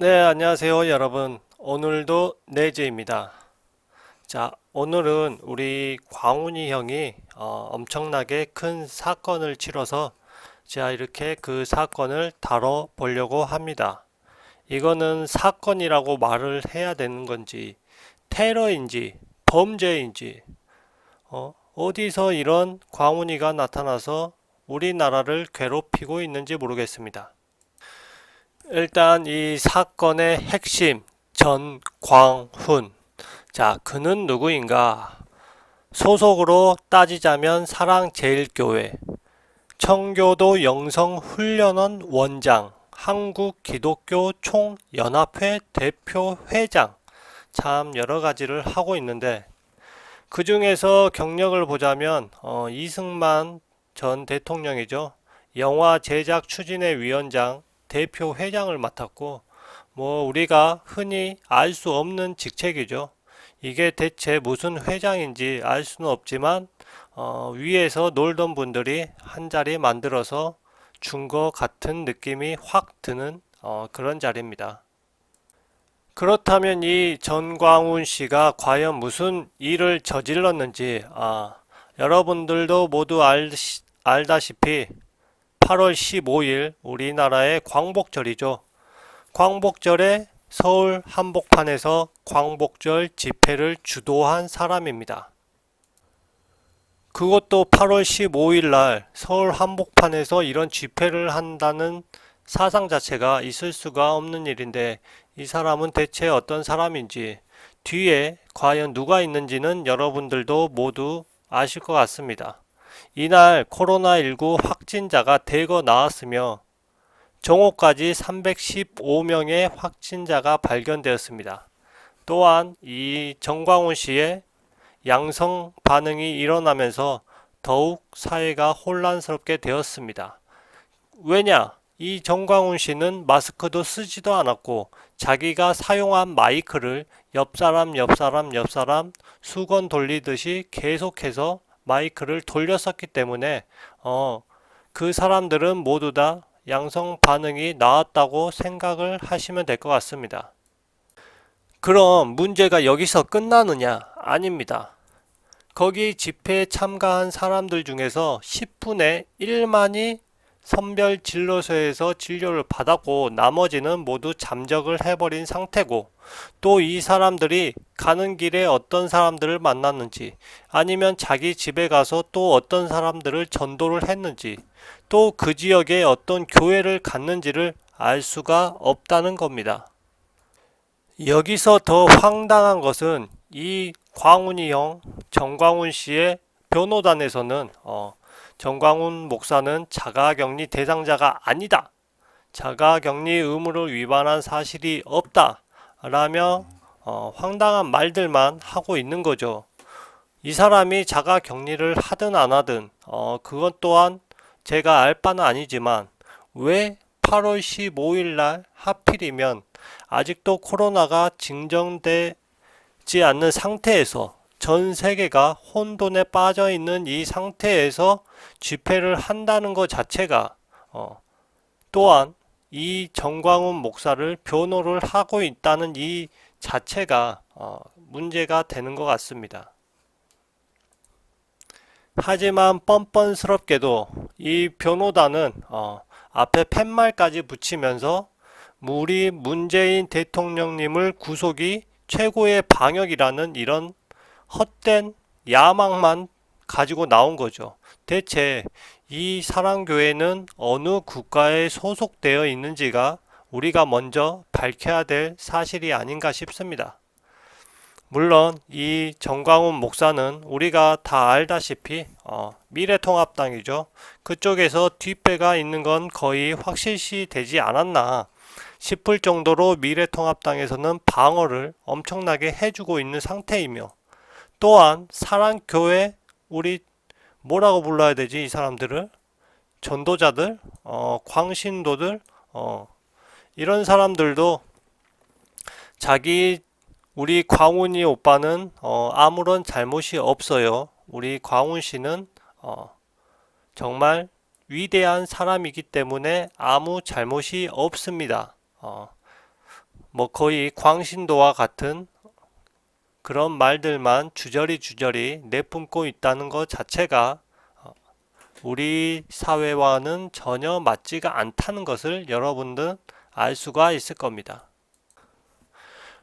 네, 안녕하세요, 여러분. 오늘도 네즈입니다. 자, 오늘은 우리 광훈이 형이 어, 엄청나게 큰 사건을 치러서 제가 이렇게 그 사건을 다뤄보려고 합니다. 이거는 사건이라고 말을 해야 되는 건지, 테러인지, 범죄인지, 어, 어디서 이런 광훈이가 나타나서 우리나라를 괴롭히고 있는지 모르겠습니다. 일단 이 사건의 핵심 전광훈. 자, 그는 누구인가? 소속으로 따지자면 사랑제일교회, 청교도 영성훈련원 원장, 한국기독교 총연합회 대표 회장. 참 여러 가지를 하고 있는데 그 중에서 경력을 보자면 어, 이승만 전 대통령이죠. 영화 제작 추진회 위원장, 대표 회장을 맡았고 뭐 우리가 흔히 알 수 없는 직책이죠. 이게 대체 무슨 회장인지 알 수는 없지만 어, 위에서 놀던 분들이 한 자리 만들어서 준 것 같은 느낌이 확 드는 어, 그런 자리입니다. 그렇다면 이 전광훈 씨가 과연 무슨 일을 저질렀는지 아, 여러분들도 모두 알, 알다시피 8월 15일 우리나라의 광복절이죠. 광복절에 서울 한복판에서 광복절 집회를 주도한 사람입니다. 그것도 8월 15일 날 서울 한복판에서 이런 집회를 한다는 사상 자체가 있을 수가 없는 일인데 이 사람은 대체 어떤 사람인지 뒤에 과연 누가 있는지는 여러분들도 모두 아실 것 같습니다. 이날 코로나19 확진자가 대거 나왔으며 정오까지 315명의 확진자가 발견되었습니다. 또한 이 정광훈 씨의 양성 반응이 일어나면서 더욱 사회가 혼란스럽게 되었습니다. 왜냐? 이 정광훈 씨는 마스크도 쓰지도 않았고 자기가 사용한 마이크를 옆 사람, 옆 사람, 옆 사람 수건 돌리듯이 계속해서 마이크를 돌렸었기 때문에 어, 그 사람들은 모두 다 양성 반응이 나왔다고 생각을 하시면 될 것 같습니다. 그럼 문제가 여기서 끝나느냐? 아닙니다. 거기 집회에 참가한 사람들 중에서 10분의 1만이 선별 진료소에서 진료를 받았고 나머지는 모두 잠적을 해버린 상태고 또 이 사람들이 가는 길에 어떤 사람들을 만났는지 아니면 자기 집에 가서 또 어떤 사람들을 전도를 했는지 또 그 지역에 어떤 교회를 갔는지를 알 수가 없다는 겁니다. 여기서 더 황당한 것은 이 광훈이 형 정광훈 씨의 변호단에서는 어, 정광훈 목사는 자가격리 대상자가 아니다. 자가격리 의무를 위반한 사실이 없다. 라며 어, 황당한 말들만 하고 있는 거죠. 이 사람이 자가격리를 하든 안 하든 어, 그것 또한 제가 알 바는 아니지만 왜 8월 15일 날 하필이면 아직도 코로나가 증정되지 않는 상태에서 전 세계가 혼돈에 빠져 있는 이 상태에서 집회를 한다는 것 자체가 어, 또한 이 정광훈 목사를 변호를 하고 있다는 이 자체가 어, 문제가 되는 것 같습니다. 하지만 뻔뻔스럽게도 이 변호단은 어, 앞에 팻말까지 붙이면서 우리 문재인 대통령님을 구속이 최고의 방역이라는 이런 헛된 야망만 가지고 나온 거죠. 대체 이 사랑교회는 어느 국가에 소속되어 있는지가 우리가 먼저 밝혀야 될 사실이 아닌가 싶습니다. 물론 이 정광훈 목사는 우리가 다 알다시피 어, 미래통합당이죠. 그쪽에서 뒷배가 있는 건 거의 확실시 되지 않았나 싶을 정도로 미래통합당에서는 방어를 엄청나게 해주고 있는 상태이며 또한 사랑 교회 우리 뭐라고 불러야 되지 이 사람들을 전도자들 어, 광신도들 어, 이런 사람들도 자기 우리 광훈이 오빠는 어, 아무런 잘못이 없어요. 우리 광훈 씨는 어, 정말 위대한 사람이기 때문에 아무 잘못이 없습니다. 어, 뭐 거의 광신도와 같은 그런 말들만 주저리 주저리 내뿜고 있다는 것 자체가 어, 우리 사회와는 전혀 맞지가 않다는 것을 여러분들 알 수가 있을 겁니다.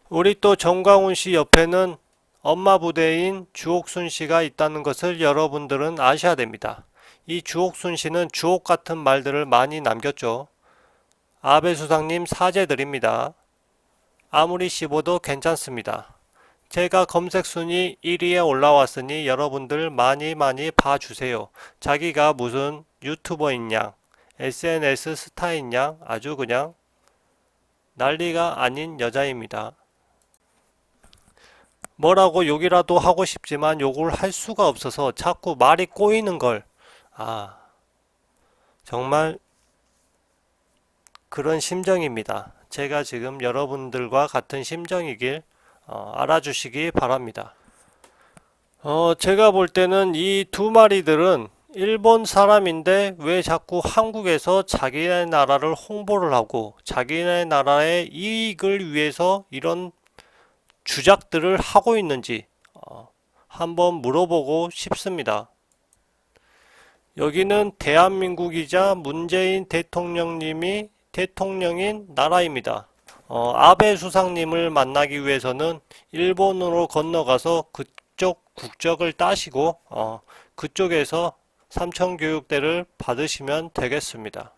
우리 또 정광훈 씨 옆에는 엄마 부대인 주옥순 씨가 있다는 것을 여러분들은 아셔야 됩니다. 이 주옥순 씨는 주옥 같은 말들을 많이 남겼죠. 아베 수상님 사죄드립니다. 아무리 씹어도 괜찮습니다. 제가 검색 순위 1위에 올라왔으니 여러분들 많이 많이 봐주세요. 자기가 무슨 유튜버인 양, SNS 스타인 양 아주 그냥 난리가 아닌 여자입니다. 뭐라고 욕이라도 하고 싶지만 욕을 할 수가 없어서 자꾸 말이 꼬이는 걸, 아, 정말 그런 심정입니다. 제가 지금 여러분들과 같은 심정이길 어, 알아주시기 바랍니다. 어, 제가 볼 때는 이 두 마리들은 일본 사람인데 왜 자꾸 한국에서 자기네 나라를 홍보를 하고 자기네 나라의 이익을 위해서 이런 주작들을 하고 있는지 어, 한번 물어보고 싶습니다. 여기는 대한민국이자 문재인 대통령님이 대통령인 나라입니다. 어, 아베 수상님을 만나기 위해서는 일본으로 건너가서 그쪽 국적을 따시고 어, 그쪽에서 삼천교육대를 받으시면 되겠습니다.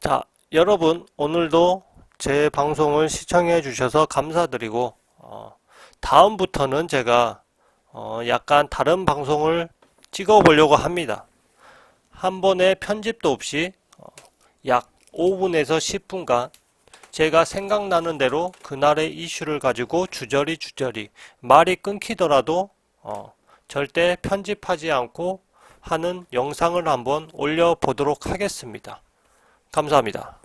자, 여러분 오늘도 제 방송을 시청해 주셔서 감사드리고 어, 다음부터는 제가 어, 약간 다른 방송을 찍어 보려고 합니다. 한 번에 편집도 없이 어, 약 5분에서 10분간 제가 생각나는 대로 그날의 이슈를 가지고 주저리 주저리 말이 끊기더라도 어, 절대 편집하지 않고 하는 영상을 한번 올려보도록 하겠습니다. 감사합니다.